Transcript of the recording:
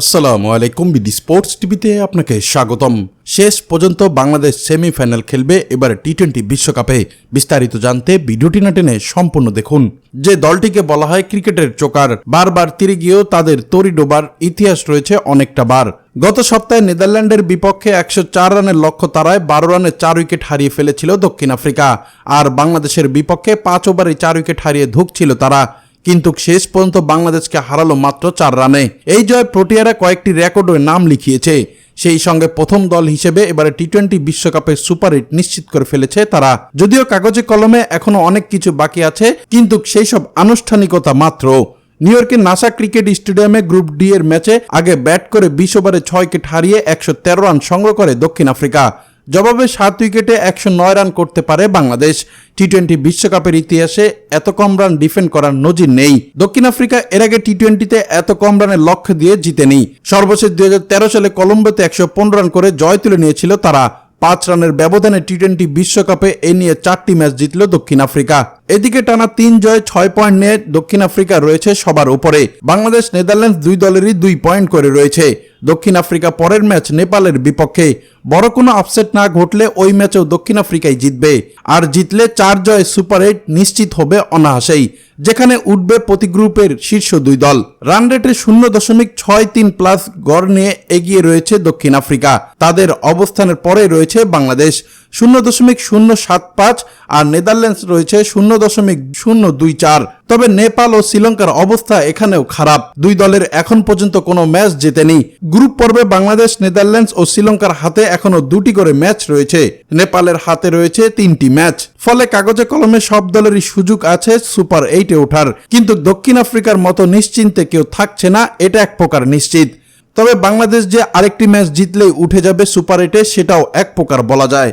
আসসালামু আলাইকুম BD sports টিভিতে আপনাকে স্বাগতম। শেষ পর্যন্ত বাংলাদেশ সেমিফাইনাল খেলবে এবার টি টোয়েন্টি বিশ্বকাপে। বিস্তারিত জানতে ভিডিওটি না টেনে সম্পূর্ণ দেখুন। যে দলটিকে বলা হয় ক্রিকেটের চোকার, বারবার তীরে গিয়েও তাদের তরি ডোবার ইতিহাস রয়েছে অনেকটা বার। গত সপ্তাহে নেদারল্যান্ডের বিপক্ষে একশো চার রানের লক্ষ্য তারায় বারো রানে চার উইকেট হারিয়ে ফেলেছিল দক্ষিণ আফ্রিকা। আর বাংলাদেশের বিপক্ষে পাঁচ ওভারে চার উইকেট হারিয়ে ধুকছিল তারা। কিন্তু শেষ পর্যন্ত বাংলাদেশকে হারালো মাত্র চার রানে। এই জয় প্রোটিয়ারা কয়েকটি রেকর্ডে নাম লিখিয়েছে। সেই সঙ্গে প্রথম দল হিসেবে এবারে টি টোয়েন্টি বিশ্বকাপের সুপার হিট নিশ্চিত করে ফেলেছে তারা। যদিও কাগজে কলমে এখনও অনেক কিছু বাকি আছে, কিন্তু সেই সব আনুষ্ঠানিকতা মাত্র। নিউ ইয়র্কের নাসা ক্রিকেট স্টেডিয়ামে গ্রুপ ডি এর ম্যাচে আগে ব্যাট করে বিশ ওভারে ছয় উইকেট হারিয়ে একশো তেরো রান সংগ্রহ করে দক্ষিণ আফ্রিকা। জবাবে সাত উইকেটে একশো নয় রান করতে পারে বাংলাদেশ। টি টোয়েন্টি বিশ্বকাপের ইতিহাসে এত কম রান ডিফেন্ড করার নজির নেই। দক্ষিণ আফ্রিকা এর আগে টি টোয়েন্টিতে এত কম রানের লক্ষ্য দিয়ে জিতেনি সর্বশেষ দুই হাজার তেরো সালে কলম্বোতে একশো পনেরো রান করে জয় তুলে নিয়েছিল তারা। পাঁচ রানের ব্যবধানে টি টোয়েন্টি বিশ্বকাপে এ নিয়ে চারটি ম্যাচ জিতল দক্ষিণ আফ্রিকা। এদিকে টানা তিন জয় ছয় পয়েন্ট নিয়ে দক্ষিণ আফ্রিকা রয়েছে সবার উপরে। বাংলাদেশ, নেদারল্যান্ডস দুই দলেরই দুই পয়েন্ট করে রয়েছে। দক্ষিণ আফ্রিকা পরের ম্যাচ নেপালের বিপক্ষে। বড় কোনো আপসেট না ঘটলে ওই ম্যাচেও দক্ষিণ আফ্রিকাই জিতবে। আর জিতলে চার জয় সুপার এইট নিশ্চিত হবে অনাহাসেই যেখানে উঠবে প্রতি গ্রুপের শীর্ষ দুই দল। রান রেটে শূন্য দশমিক ছয় তিন প্লাস গড় নিয়ে এগিয়ে রয়েছে দক্ষিণ আফ্রিকা। তাদের অবস্থানের পরে রয়েছে বাংলাদেশ। শূন্য দশমিক শূন্য সাত পাঁচ আর নেদারল্যান্ডস রয়েছে শূন্য দশমিক শূন্য দুই চার। তবে নেপাল ও শ্রীলঙ্কার অবস্থা এখানেও খারাপ। দুই দলের এখন পর্যন্ত কোনো ম্যাচ জেতেনি। গ্রুপ পর্বে বাংলাদেশ, নেদারল্যান্ডস ও শ্রীলঙ্কার হাতে এখনও দুটি করে ম্যাচ রয়েছে। নেপালের হাতে রয়েছে তিনটি ম্যাচ। ফলে কাগজে কলমে সব দলেরই সুযোগ আছে সুপার এইটে ওঠার। কিন্তু দক্ষিণ আফ্রিকার মতো নিশ্চিন্তে কেউ থাকছে না, এটা এক প্রকার নিশ্চিত। তবে বাংলাদেশ যে আরেকটি ম্যাচ জিতলেই উঠে যাবে সুপার এইটে, সেটাও এক প্রকার বলা যায়।